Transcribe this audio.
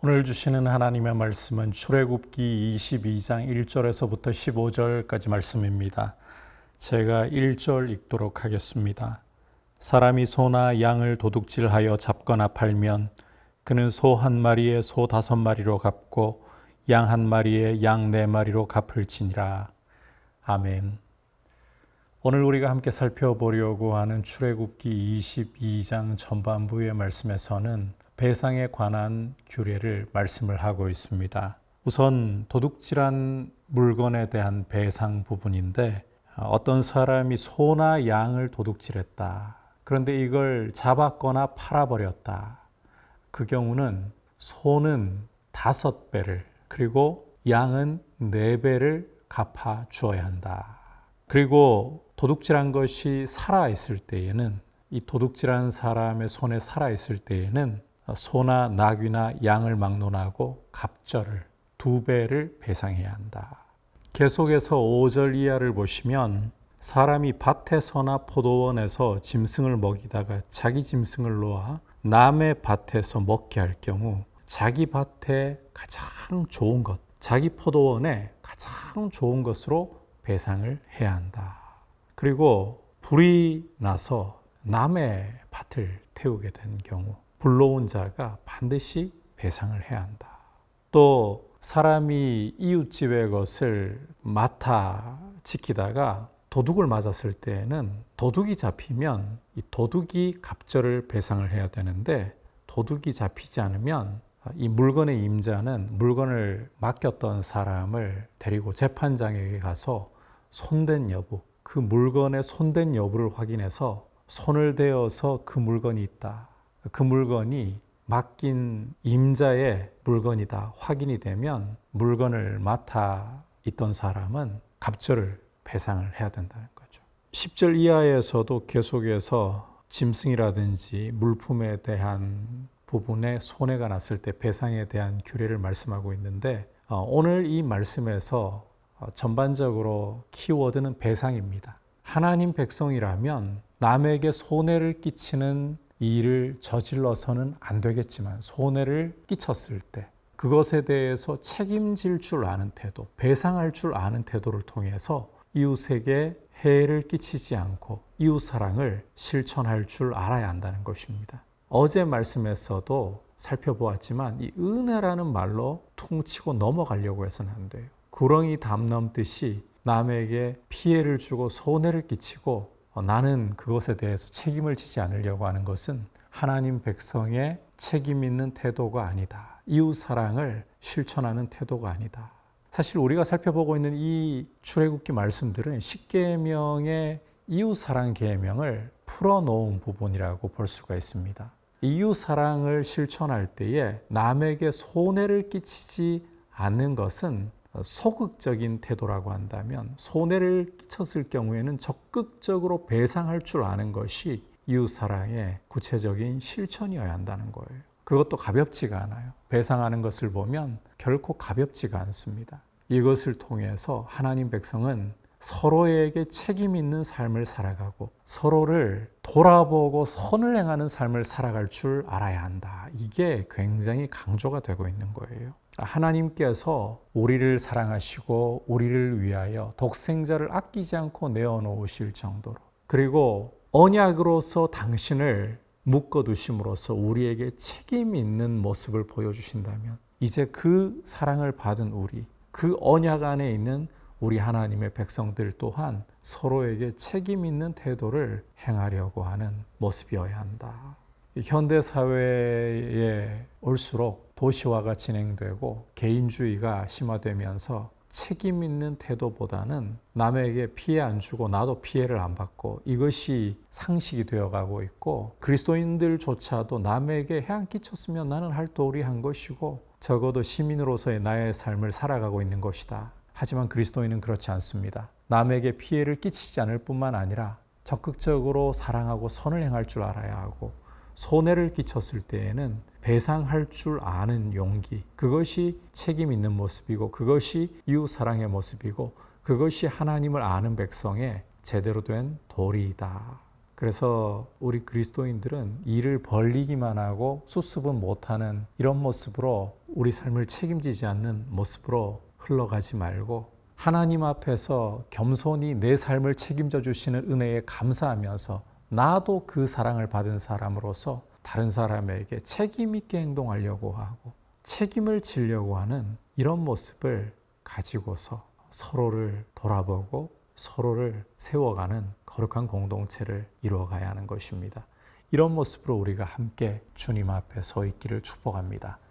오늘 주시는 하나님의 말씀은 출애굽기 22장 1절에서부터 15절까지 말씀입니다. 제가 1절 읽도록 하겠습니다. 사람이 소나 양을 도둑질하여 잡거나 팔면 그는 소 한 마리에 소 다섯 마리로 갚고 양 한 마리에 양 네 마리로 갚을지니라. 아멘. 오늘 우리가 함께 살펴보려고 하는 출애굽기 22장 전반부의 말씀에서는 배상에 관한 규례를 말씀을 하고 있습니다. 우선 도둑질한 물건에 대한 배상 부분인데 어떤 사람이 소나 양을 도둑질했다. 그런데 이걸 잡았거나 팔아버렸다. 그 경우는 소는 다섯 배를 그리고 양은 네 배를 갚아 주어야 한다. 그리고 도둑질한 것이 살아 있을 때에는 이 도둑질한 사람의 손에 살아 있을 때에는 소나 낙이나 양을 막론하고 갑절을 두 배를 배상해야 한다. 계속해서 5절 이하를 보시면 사람이 밭에서나 포도원에서 짐승을 먹이다가 자기 짐승을 놓아 남의 밭에서 먹게 할 경우 자기 밭에 가장 좋은 것, 자기 포도원에 가장 좋은 것으로 배상을 해야 한다. 그리고 불이 나서 남의 밭을 태우게 된 경우 불러온 자가 반드시 배상을 해야 한다. 또 사람이 이웃집의 것을 맡아 지키다가 도둑을 맞았을 때에는 도둑이 잡히면 이 도둑이 갑절을 배상을 해야 되는데 도둑이 잡히지 않으면 이 물건의 임자는 물건을 맡겼던 사람을 데리고 재판장에게 가서 손댄 여부, 그 물건의 손댄 여부를 확인해서 손을 대어서 그 물건이 있다. 그 물건이 맡긴 임자의 물건이다 확인이 되면 물건을 맡아 있던 사람은 갑절을 배상을 해야 된다는 거죠. 10절 이하에서도 계속해서 짐승이라든지 물품에 대한 부분에 손해가 났을 때 배상에 대한 규례를 말씀하고 있는데 어, 오늘 이 말씀에서 어, 전반적으로 키워드는 배상입니다. 하나님 백성이라면 남에게 손해를 끼치는 이 일을 저질러서는 안 되겠지만 손해를 끼쳤을 때 그것에 대해서 책임질 줄 아는 태도, 배상할 줄 아는 태도를 통해서 이웃에게 해를 끼치지 않고 이웃 사랑을 실천할 줄 알아야 한다는 것입니다. 어제 말씀에서도 살펴보았지만 이 은혜라는 말로 퉁치고 넘어가려고 해서는 안 돼요. 구렁이 담 넘듯이 남에게 피해를 주고 손해를 끼치고 어, 나는 그것에 대해서 책임을 지지 않으려고 하는 것은 하나님 백성의 책임 있는 태도가 아니다. 이웃 사랑을 실천하는 태도가 아니다. 사실 우리가 살펴보고 있는 이 출애굽기 말씀들은 십계명의 이웃 사랑 계명을 풀어놓은 부분이라고 볼 수가 있습니다. 이웃 사랑을 실천할 때에 남에게 손해를 끼치지 않는 것은 소극적인 태도라고 한다면 손해를 끼쳤을 경우에는 적극적으로 배상할 줄 아는 것이 이웃 사랑의 구체적인 실천이어야 한다는 거예요. 그것도 가볍지가 않아요. 배상하는 것을 보면 결코 가볍지가 않습니다. 이것을 통해서 하나님 백성은 서로에게 책임 있는 삶을 살아가고 서로를 돌아보고 선을 행하는 삶을 살아갈 줄 알아야 한다. 이게 굉장히 강조가 되고 있는 거예요. 하나님께서 우리를 사랑하시고 우리를 위하여 독생자를 아끼지 않고 내어놓으실 정도로 그리고 언약으로서 당신을 묶어두심으로써 우리에게 책임 있는 모습을 보여주신다면 이제 그 사랑을 받은 우리 그 언약 안에 있는 우리 하나님의 백성들 또한 서로에게 책임 있는 태도를 행하려고 하는 모습이어야 한다. 현대 사회에 올수록 도시화가 진행되고 개인주의가 심화되면서 책임 있는 태도보다는 남에게 피해 안 주고 나도 피해를 안 받고 이것이 상식이 되어가고 있고 그리스도인들조차도 남에게 해안 끼쳤으면 나는 할 도리 한 것이고 적어도 시민으로서의 나의 삶을 살아가고 있는 것이다. 하지만 그리스도인은 그렇지 않습니다. 남에게 피해를 끼치지 않을 뿐만 아니라 적극적으로 사랑하고 선을 행할 줄 알아야 하고 손해를 끼쳤을 때에는 배상할 줄 아는 용기, 그것이 책임 있는 모습이고 그것이 이웃 사랑의 모습이고 그것이 하나님을 아는 백성의 제대로 된 도리이다. 그래서 우리 그리스도인들은 일을 벌리기만 하고 수습은 못하는 이런 모습으로 우리 삶을 책임지지 않는 모습으로 흘러가지 말고 하나님 앞에서 겸손히 내 삶을 책임져 주시는 은혜에 감사하면서 나도 그 사랑을 받은 사람으로서 다른 사람에게 책임 있게 행동하려고 하고 책임을 지려고 하는 이런 모습을 가지고서 서로를 돌아보고 서로를 세워가는 거룩한 공동체를 이루어가야 하는 것입니다. 이런 모습으로 우리가 함께 주님 앞에 서 있기를 축복합니다.